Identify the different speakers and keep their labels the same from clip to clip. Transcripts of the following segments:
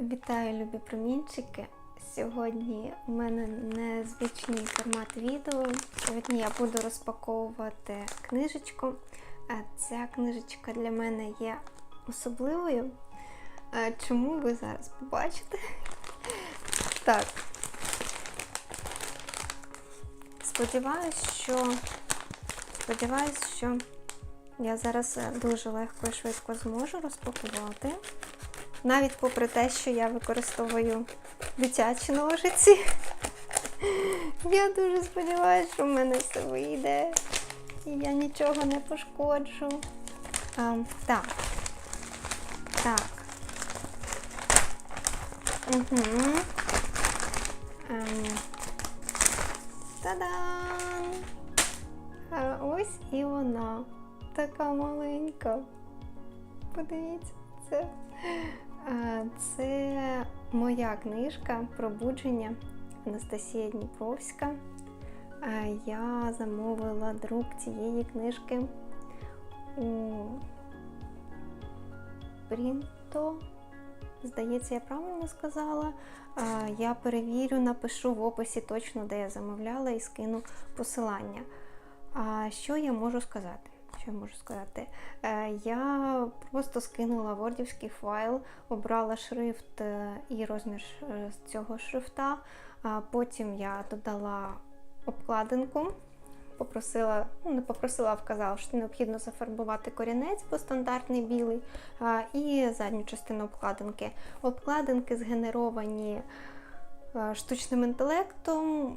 Speaker 1: Вітаю, любі промінчики! Сьогодні у мене незвичний формат відео. Сьогодні я буду розпаковувати книжечку. А Ця книжечка для мене є особливою. Чому ви зараз побачите? Так. Сподіваюсь, що сподіваюсь, що я зараз е, дуже легко і швидко зможу розпакувати. Навіть попри те, що я використовую дитячі ножиці. Я дуже сподіваюся, що в мене все вийде. І я нічого не пошкоджу. А, так. Так. Угу. Ем. Та-дам! А ось і вона. Така маленька. Подивіться, це. Це моя книжка Пробудження Анастасія Дніпровська. Я замовила друк цієї книжки у Брінто. Здається, я правильно сказала. Я перевірю, напишу в описі точно, де я замовляла, і скину посилання. А що я можу сказати? Що я можу сказати? Е, Я просто скинула вордівський файл, обрала шрифт е, і розмір е, цього шрифта. Потім я додала обкладинку, попросила, ну не попросила, а вказала, що необхідно зафарбувати корінець, бо стандартний білий, і задню частину обкладинки. Обкладинки згенеровані штучним інтелектом,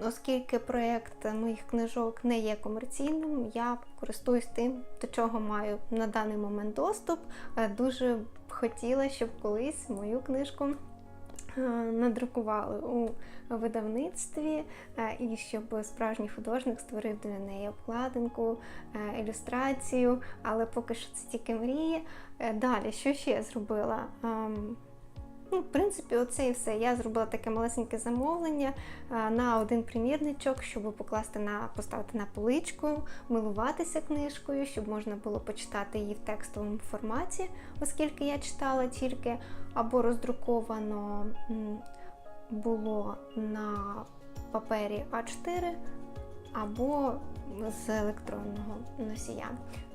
Speaker 1: оскільки проєкт моїх книжок не є комерційним, я користуюсь тим, до чого маю на даний момент доступ. Е, Дуже б хотіла, щоб колись мою книжку е, надрукували у видавництві, е, і щоб справжній художник створив для неї обкладинку, е, ілюстрацію, але поки що це тільки мрії. Е, Далі, що ще я зробила? Ну, в принципі, оце і все. Я зробила таке малесеньке замовлення на один примірничок, щоб покласти на поставити на поличку, милуватися книжкою, щоб можна було почитати її в текстовому форматі, оскільки я читала тільки або роздруковано було на папері А4, або з електронного носія.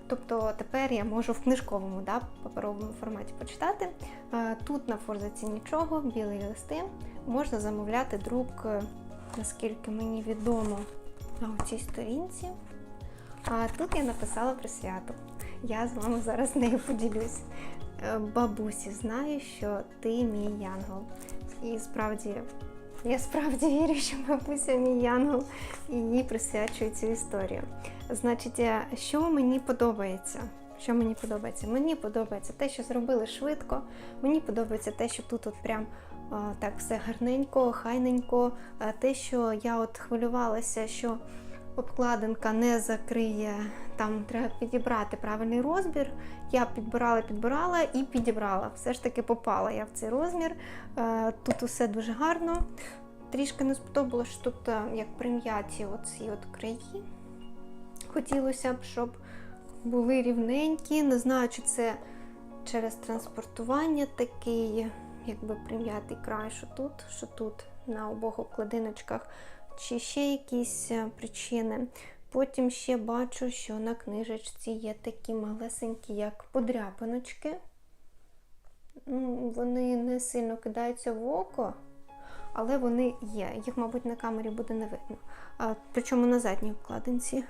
Speaker 1: Тобто тепер я можу в книжковому да, паперовому форматі почитати. Е, Тут на форзаці нічого, білі листи. Можна замовляти друк, е, наскільки мені відомо, на цій сторінці. А тут я написала присвяту. Я з вами зараз нею поділюсь. Е, Бабусі, знаю, що ти мій янгол. І справді, я справді вірю, що бабуся мій янгол і їй присвячую цю історію. Значить, е, що мені подобається? Що мені подобається? Мені подобається те, що зробили швидко. Мені подобається те, що тут от прям так все гарненько, хайненько. Те, що я от хвилювалася, що обкладинка не закриє, там треба підібрати правильний розмір. Я підбирала, підбирала і підібрала. Все ж таки попала я в цей розмір. Е, Тут усе дуже гарно. Трішки не сподобалося, що тут е, як прим'яті оці от краї. Хотілося б, щоб були рівненькі. Не знаю, чи це через транспортування такий, якби прим'ятий край, що тут, що тут на обох обкладиночках, чи ще якісь е, причини. Потім ще бачу, що на книжечці є такі малесенькі, як подряпиночки. Вони не сильно кидаються в око, але вони є. Їх, мабуть, на камері буде не видно. А, причому на задній обкладинці.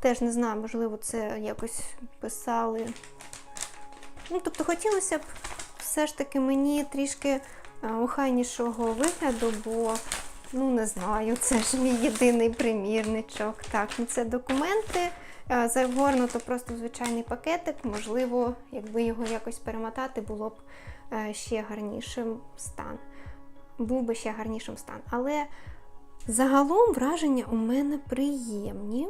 Speaker 1: Теж не знаю, можливо, це якось писали. Ну, тобто хотілося б все ж таки мені трішки охайнішого вигляду, бо, ну не знаю, це ж мій єдиний примірничок. Так, ну це документи. а, Загорнуто просто звичайний пакетик. Можливо, якби його якось перемотати, було б е, ще гарнішим стан. Був би ще гарнішим стан. Але загалом враження у мене приємні.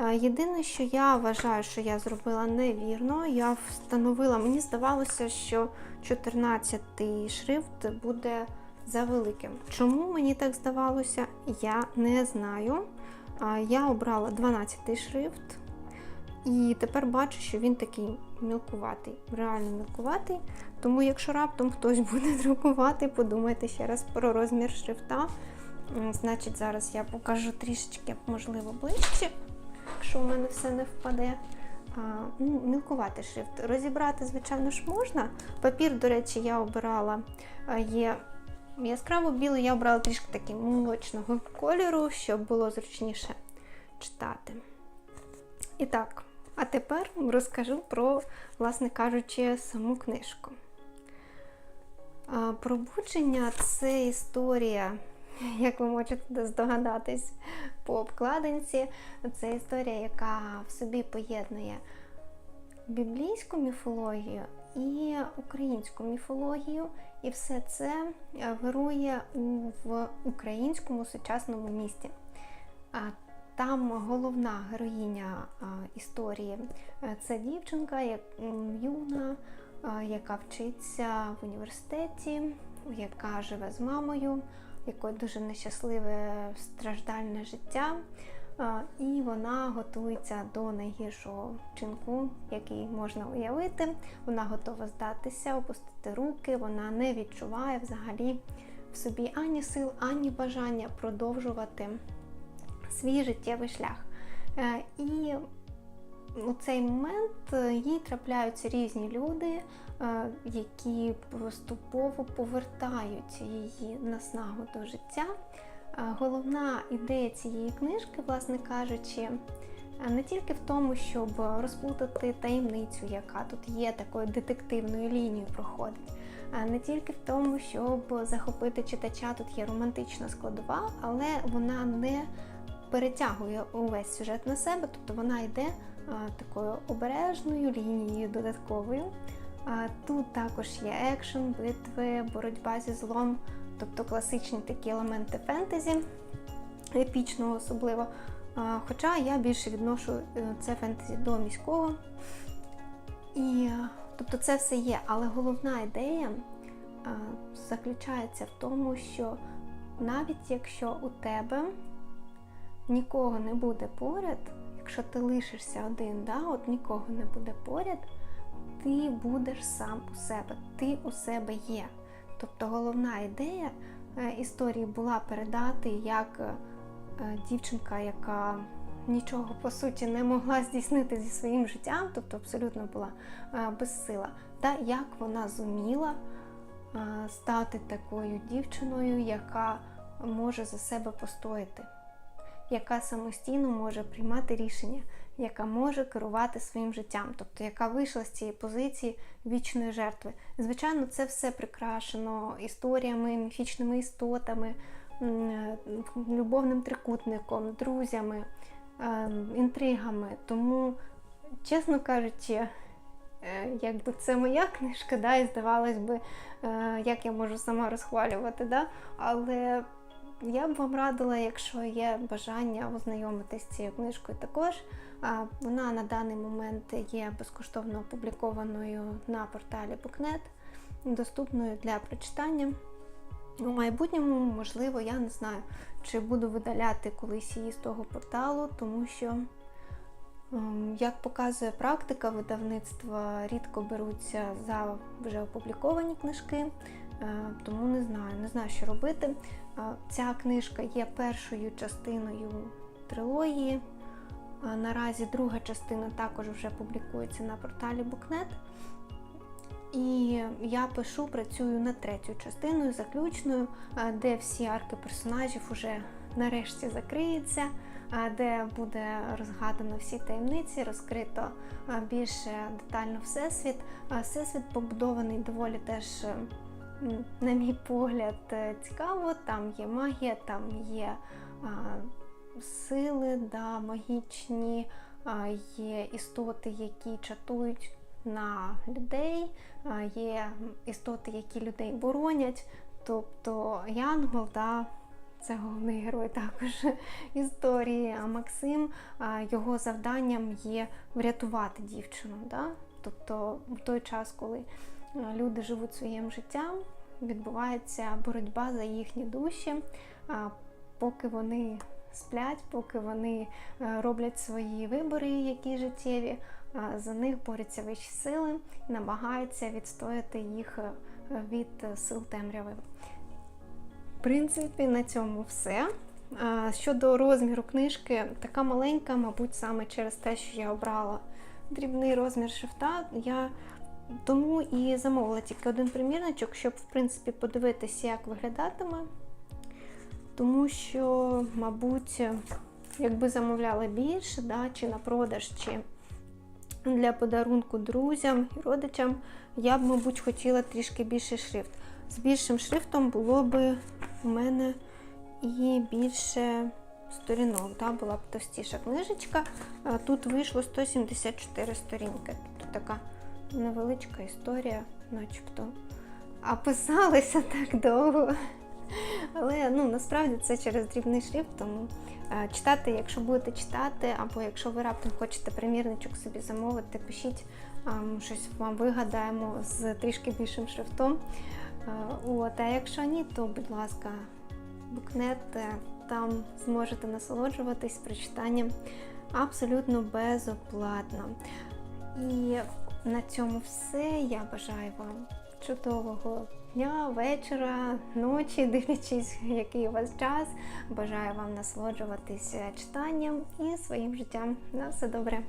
Speaker 1: Е, Єдине, що я вважаю, що я зробила невірно, я встановила, мені здавалося, що 14 шрифт буде завеликим. Чому мені так здавалося, я не знаю. Я обрала 12 шрифт, І тепер бачу, що він такий мілкуватий, реально мілкуватий. Тому, якщо раптом хтось буде друкувати, подумайте ще раз про розмір шрифта. Значить, зараз я покажу трішечки, можливо, ближче, якщо в мене все не впаде. А, ну, мілкуватий шрифт. Розібрати, звичайно ж, можна. Папір, до речі, я обирала а, є яскраво білий, я обрала трішки такий молочного кольору, щоб було зручніше читати. І так, а тепер розкажу про, власне кажучи, саму книжку. Пробудження це історія, як ви можете здогадатись по обкладинці. Це історія, яка в собі поєднує біблійську міфологію і українську міфологію, і все це е, вирує в українському сучасному місті. Там головна героїня історії е, це дівчинка, юна, яка вчиться в університеті, яка живе з мамою, якої дуже нещасливе страждальне життя. І вона готується до найгіршого вчинку, який можна уявити. Вона готова здатися, опустити руки, вона не відчуває взагалі в собі ані сил, ані бажання продовжувати свій життєвий шлях. Е, І у цей момент е, їй трапляються різні люди, е, які поступово повертають її на снагу до життя. Е, Головна ідея цієї книжки, власне кажучи, не тільки в тому, щоб розплутати таємницю, яка тут є, такою детективною лінією проходить. е, Не тільки в тому, щоб захопити читача, тут є романтична складова, але вона не перетягує увесь сюжет на себе, тобто вона йде а, такою обережною лінією додатковою. Тут також є екшен, битви, боротьба зі злом, тобто класичні такі елементи фентезі, епічного особливо. Хоча я більше відношу е, це фентезі до міського. І тобто це все є, але головна ідея заключається в тому, що навіть якщо у тебе нікого не буде поряд, якщо ти лишишся один, да, от нікого не буде поряд, ти будеш сам у себе, ти у себе є. Тобто головна ідея е, історії була передати, як е, дівчинка, яка нічого по суті не могла здійснити зі своїм життям, тобто абсолютно була е, безсила, та як вона зуміла стати такою дівчиною, яка може за себе постояти яка самостійно може приймати рішення, яка може керувати своїм життям, тобто яка вийшла з цієї позиції вічної жертви. Звичайно, це все прикрашено історіями, міфічними істотами, е, любовним трикутником, друзями, е, інтригами. Тому, чесно кажучи, е, якби це моя книжка, да, і здавалось би, е, як я можу сама розхвалювати, да? але я б вам радила, якщо є бажання ознайомитись з цією книжкою також. Вона на даний момент є безкоштовно опублікованою на порталі Booknet, доступною для прочитання. У майбутньому, можливо, я не знаю, чи буду видаляти колись її з того порталу, тому що, ем, як показує практика видавництва, рідко беруться за вже опубліковані книжки, тому не знаю, не знаю, що робити. Е, Ця книжка є першою частиною трилогії. Е, Наразі друга частина також вже публікується на порталі Booknet. І я пишу, працюю над третьою частиною, заключною, е, де всі арки персонажів уже нарешті закриються, е, де буде розгадано всі таємниці, розкрито е, більше детально всесвіт. Е, Всесвіт побудований доволі теж, е, на мій погляд, е, цікаво. Там є магія, там є е, сили, да, магічні, е, є істоти, які чатують на людей, а, є істоти, які людей боронять. Тобто Янгол, да, це головний герой також історії. А Максим а, його завданням є врятувати дівчину. Да? Тобто, в той час, коли а, люди живуть своїм життям, відбувається боротьба за їхні душі, поки вони сплять, поки вони е, роблять свої вибори, які життєві, за них борються вищі сили намагаються відстояти їх е, від е, сил темряви. В принципі, на цьому все. Щодо розміру книжки, така маленька, мабуть, саме через те, що я обрала дрібний розмір шрифта, я тому і замовила тільки один примірничок, щоб в принципі подивитися, як виглядатиме. Тому що, мабуть, якби замовляла більше, да, чи на продаж, чи для подарунку друзям і родичам, я б, мабуть, хотіла трішки більший шрифт. З більшим шрифтом було б у мене і більше сторінок, да, була б товстіша книжечка. Тут вийшло 174 сторінки. Тут така невеличка історія, начебто. А писалися так довго. Але ну, насправді це через дрібний шрифт, тому е, читати, якщо будете читати, або якщо ви раптом хочете примірничок собі замовити, пишіть, ми щось вам вигадаємо з трішки більшим шрифтом. Е, От, а якщо ні, то будь ласка, букнет, е, там зможете насолоджуватись прочитанням абсолютно безоплатно. І на цьому все. Я бажаю вам чудового дня, вечора, ночі, дивлячись, який у вас час. Бажаю вам насолоджуватися читанням і своїм життям. На все добре.